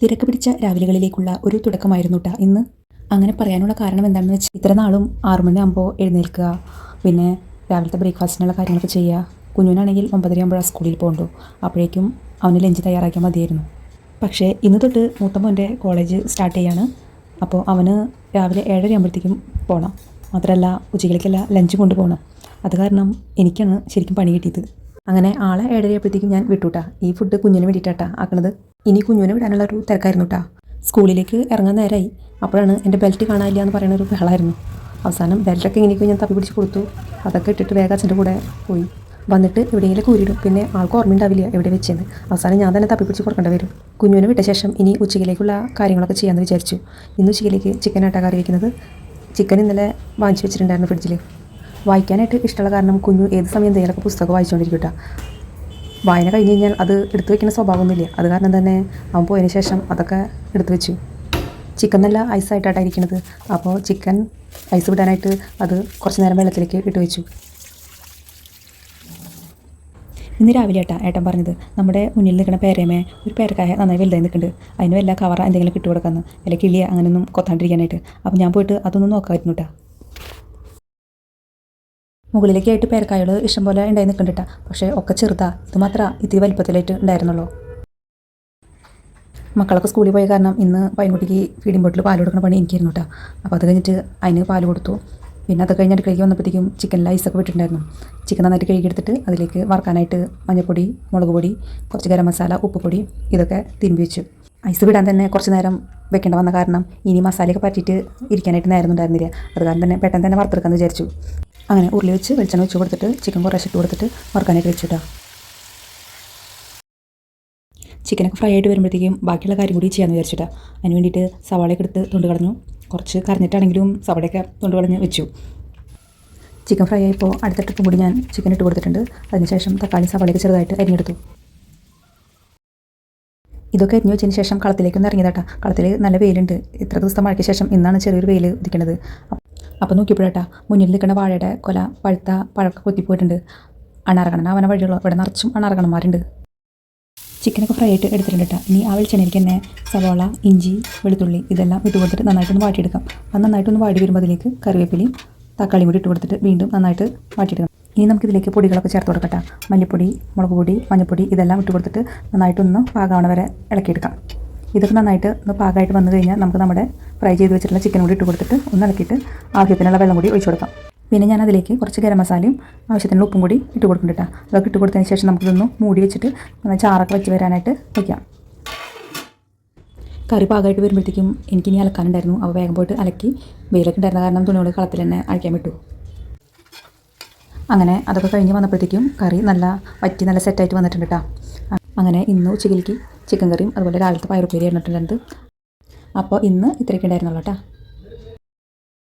തിരക്ക് പിടിച്ച രാവിലെകളിലേക്കുള്ള ഒരു തുടക്കമായിരുന്നു ട്ടാ ഇന്ന്. അങ്ങനെ പറയാനുള്ള കാരണം എന്താണെന്ന് വെച്ചാൽ ഇത്ര നാളും ആറു മണിയാകുമ്പോൾ എഴുന്നേൽക്കുക. പിന്നെ രാവിലത്തെ ബ്രേക്ക്ഫാസ്റ്റിനുള്ള കാര്യങ്ങളൊക്കെ ചെയ്യുക കുഞ്ഞുനാണെങ്കിൽ ആ സ്കൂളിൽ പോകണ്ടു അപ്പോഴേക്കും അവന് ലഞ്ച് തയ്യാറാക്കിയാൽ മതിയായിരുന്നു. പക്ഷേ ഇന്ന് തൊട്ട് മൂത്തമ്മന്റെ കോളേജ് സ്റ്റാർട്ട് ചെയ്യാണ്. അപ്പോൾ അവന് രാവിലെ ഏഴര ആകുമ്പോഴത്തേക്കും പോകണം മാത്രമല്ല ഉച്ചയ്ക്കിലേക്കല്ല ലഞ്ച് കൊണ്ടുപോകണം. അത് കാരണം എനിക്കാണ് ശരിക്കും പണി കിട്ടിയത്. അങ്ങനെ ആളെ ഏഴരയപ്പോഴത്തേക്കും ഞാൻ വിട്ടുട്ടാ. ഈ ഫുഡ് കുഞ്ഞിന് വേണ്ടിയിട്ടാ ആക്കണത്. ഇനി കുഞ്ഞിനെ വിടാനുള്ള ഒരു തിരക്കായിരുന്നു കേട്ടാ സ്കൂളിലേക്ക് ഇറങ്ങാൻ നേരമായി അപ്പോഴാണ് എന്റെ ബെൽറ്റ് കാണാനില്ല എന്ന് പറയുന്ന ഒരു ബഹളമായിരുന്നു അവസാനം ബെൽറ്റൊക്കെ ഇങ്ങനെയൊക്കെ ഞാൻ തപ്പി പിടിച്ച് കൊടുത്തു. അതൊക്കെ ഇട്ടിട്ട് വേഗം അച്ഛന്റെ കൂടെ പോയി. വന്നിട്ട് എവിടെയെങ്കിലും കൂരിടും പിന്നെ ആൾക്ക് ഓർമ്മയുണ്ടാവില്ല എവിടെ വെച്ചെന്ന്. അവസാനം ഞാൻ തന്നെ തപ്പി പിടിച്ച് കൊടുക്കേണ്ടി വരും. കുഞ്ഞുവിനെ വിട്ട ശേഷം ഇനി ഉച്ചയ്ക്കിലേക്കുള്ള കാര്യങ്ങളൊക്കെ ചെയ്യാമെന്ന് വിചാരിച്ചു. ഇന്ന് ഉച്ചയ്ക്കിലേക്ക് ചിക്കൻ ആട്ടാ കറി വയ്ക്കുന്നത്. ചിക്കൻ ഇന്നലെ വാങ്ങിച്ചു വെച്ചിട്ടുണ്ടായിരുന്നു ഫ്രിഡ്ജിൽ വായിക്കാനായിട്ട് ഇഷ്ടമുള്ള കാരണം കുഞ്ഞു ഏത് സമയം എന്തെങ്കിലുമൊക്കെ പുസ്തകം വായിച്ചുകൊണ്ടിരിക്കും കേട്ടോ വായന കഴിഞ്ഞ് കഴിഞ്ഞാൽ അത് എടുത്തു വെക്കുന്ന സ്വഭാവമൊന്നുമില്ല. അത് കാരണം തന്നെ അവൻ പോയതിന് ശേഷം അതൊക്കെ എടുത്തു വെച്ചു. ചിക്കൻ നല്ല ഐസായിട്ടാണ് ഇരിക്കുന്നത്. അപ്പോൾ ചിക്കൻ ഐസ് വിടാനായിട്ട് അത് കുറച്ച് നേരം വെള്ളത്തിലേക്ക് ഇട്ട് വെച്ചു. ഇന്ന് രാവിലെ ഏട്ടാ ഏട്ടൻ പറഞ്ഞത്. നമ്മുടെ മുന്നിൽ നിൽക്കുന്ന പേരമേ ഒരു പേരക്കായ നന്നായി വലുതായി നിൽക്കുന്നുണ്ട്. അതിന് വല്ല കവറ എന്തെങ്കിലും കിട്ടുകൊടുക്കാമെന്ന് അല്ലെങ്കിൽ അല്ല കിളിയ അങ്ങനെയൊന്നും കൊത്താണ്ടിരിക്കാനായിട്ട്. അപ്പോൾ ഞാൻ പോയിട്ട് അതൊന്നും നോക്കാമായിരുന്നു കേട്ടോ മുകളിലേക്കായിട്ട് പേരക്കായകൾ ഇഷ്ടംപോലെ ഉണ്ടായി നിൽക്കണ്ടിട്ട. പക്ഷേ ഒക്കെ ചെറുതാ. ഇത് മാത്രമേ ഇത്തിരി വലിപ്പത്തിലായിട്ട് ഉണ്ടായിരുന്നുള്ളൂ. മക്കളൊക്കെ സ്കൂളിൽ പോയ കാരണം ഇന്ന് പൈൻകുട്ടിക്ക് ഫീഡിംഗ് ബോട്ടിൽ പാൽ കൊടുക്കുന്ന പണി എനിക്കായിരുന്നു കേട്ടോ അപ്പോൾ അത് കഴിഞ്ഞിട്ട് അതിന് പാൽ കൊടുത്തു. പിന്നെ അത് കഴിഞ്ഞ് അടുക്കളയ്ക്ക് വന്നപ്പോഴത്തേക്കും ചിക്കനിൽ ഐസൊക്കെ വിട്ടിട്ടുണ്ടായിരുന്നു ചിക്കൻ നന്നായിട്ട് കഴുകിയെടുത്തിട്ട് അതിലേക്ക് വറക്കാനായിട്ട് മഞ്ഞൾപ്പൊടി മുളക് പൊടി കുറച്ച് ഗരം മസാല ഉപ്പുപൊടി ഇതൊക്കെ തിരുമ്പി വെച്ചു. ഐസ് വിടാൻ തന്നെ കുറച്ച് നേരം വെക്കേണ്ട വന്ന കാരണം ഇനി മസാലയൊക്കെ പറ്റിയിട്ട് ഇരിക്കാനായിട്ട് നേരം ഉണ്ടായിരുന്നില്ല. അത് കാരണം തന്നെ പെട്ടെന്ന് തന്നെ വറുത്തെടുക്കാമെന്ന് വിചാരിച്ചു. അങ്ങനെ ഉരുളി വെച്ച് വെളിച്ചെണ്ണ വെച്ച് കൊടുത്തിട്ട് ചിക്കൻ കുറേശ്ശെ ഇട്ട് കൊടുത്തിട്ട് വറുക്കാനായിട്ട് വെച്ചിട്ടാ ചിക്കനൊക്കെ ഫ്രൈ ആയിട്ട് വരുമ്പോഴത്തേക്കും ബാക്കിയുള്ള കാര്യം കൂടി ചെയ്യാമെന്ന് വിചാരിച്ചിട്ടാ അതിന് വേണ്ടിയിട്ട് സവാളയൊക്കെ എടുത്ത് തൊണ്ട് കളഞ്ഞു. കുറച്ച് കറിഞ്ഞിട്ടാണെങ്കിലും സവാളയൊക്കെ തൊണ്ട് കളഞ്ഞ് വെച്ചു. ചിക്കൻ ഫ്രൈ ആയപ്പോൾ അടുത്ത ട്രിപ്പ് കൂടി ഞാൻ ചിക്കൻ ഇട്ട് കൊടുത്തിട്ടുണ്ട്. അതിനുശേഷം തക്കാളി സവാളയൊക്കെ ചെറുതായിട്ട് അരിഞ്ഞെടുത്തു. ഇതൊക്കെ അരിഞ്ഞു വെച്ചതിന് ശേഷം കളത്തിലേക്കൊന്ന് ഇറങ്ങിയതാട്ടാ കളത്തിൽ നല്ല വെയിലുണ്ട്. ഇത്ര ദിവസത്തെ മഴയ്ക്ക് ശേഷം ഇന്നാണ് ചെറിയൊരു വെയിൽ ഉദിക്കണത്. അപ്പോൾ നോക്കിയപ്പോഴാ മുന്നിൽ നിൽക്കുന്ന വാഴയുടെ കൊല പഴുത്ത പഴക്ക കൊത്തിപ്പോയിട്ടുണ്ട്. അണാറകണന അവനെ വഴിയുള്ള ഇവിടെ നിറച്ചും അണാറകണന്മാരുണ്ട്. ചിക്കനൊക്കെ ഫ്രൈ ആയിട്ട് എടുത്തിട്ടുണ്ട് കേട്ടോ ഇനി ആ വെളിച്ചെണ്ണയിലേക്ക് തന്നെ സവോള ഇഞ്ചി വെളുത്തുള്ളി ഇതെല്ലാം ഇട്ട് കൊടുത്തിട്ട് നന്നായിട്ടൊന്ന് വാട്ടിയെടുക്കാം. അത് നന്നായിട്ടൊന്ന് വാടി വരുമ്പോൾ അതിലേക്ക് കറിവേപ്പിലയും തക്കാളിയും കൂടി ഇട്ട് കൊടുത്തിട്ട് വീണ്ടും നന്നായിട്ട് വാട്ടിയെടുക്കാം ഇനി നമുക്ക് ഇതിലേക്ക് പൊടികളൊക്കെ ചേർത്ത് കൊടുക്കട്ടെ. മല്ലിപ്പൊടി മുളക് പൊടി മഞ്ഞൾപ്പൊടി ഇതെല്ലാം ഇട്ട് കൊടുത്തിട്ട് നന്നായിട്ടൊന്ന് പാകാവണ വരെ ഇളക്കിയെടുക്കാം. ഇതൊക്കെ നന്നായിട്ട് ഒന്ന് പാകമായിട്ട് വന്നു കഴിഞ്ഞാൽ നമുക്ക് നമ്മുടെ ഫ്രൈ ചെയ്ത് വെച്ചിട്ടുള്ള ചിക്കൻ കൂടി ഇട്ട് കൊടുത്തിട്ട് ഒന്ന് ഇളക്കിയിട്ട് ആവശ്യത്തിനുള്ള വെള്ളം കൂടി ഒഴിച്ചു കൊടുക്കാം. പിന്നെ ഞാൻ അതിലേക്ക് കുറച്ച് ഗരം മസാലയും ആവശ്യത്തിനുള്ള ഉപ്പും കൂടി ഇട്ട് കൊടുക്കുന്നുണ്ട് കേട്ടോ. അതൊക്കെ ഇട്ട് കൊടുത്തതിന് ശേഷം നമുക്കിതൊന്ന് മൂടി വെച്ചിട്ട് ചാറൊക്കെ വെച്ച് വരാനായിട്ട് വയ്ക്കാം കറി പാകമായിട്ട് വരുമ്പോഴത്തേക്കും എനിക്കിനി അലക്കാനുണ്ടായിരുന്നു. അപ്പോൾ വേഗം പോയിട്ട് അലക്കി വെയിലൊക്കെ ഉണ്ടായിരുന്ന കാരണം തുണികൾ കളത്തിൽ തന്നെ അഴിക്കാൻ വിട്ടു അങ്ങനെ അതൊക്കെ കഴിഞ്ഞ് വന്നപ്പോഴത്തേക്കും കറി നല്ല വറ്റി നല്ല സെറ്റായിട്ട് വന്നിട്ടുണ്ട് കേട്ടോ. അങ്ങനെ ഇന്ന് ഉച്ചക്കിലേക്ക് ചിക്കൻ കറിയും അതുപോലെ രാവിലത്തെ പയറുപ്പേരി ഇട്ടിട്ടുണ്ട് അപ്പോൾ ഇന്ന് ഇത്രയൊക്കെ ഉണ്ടായിരുന്നുള്ളൂ കേട്ടോ.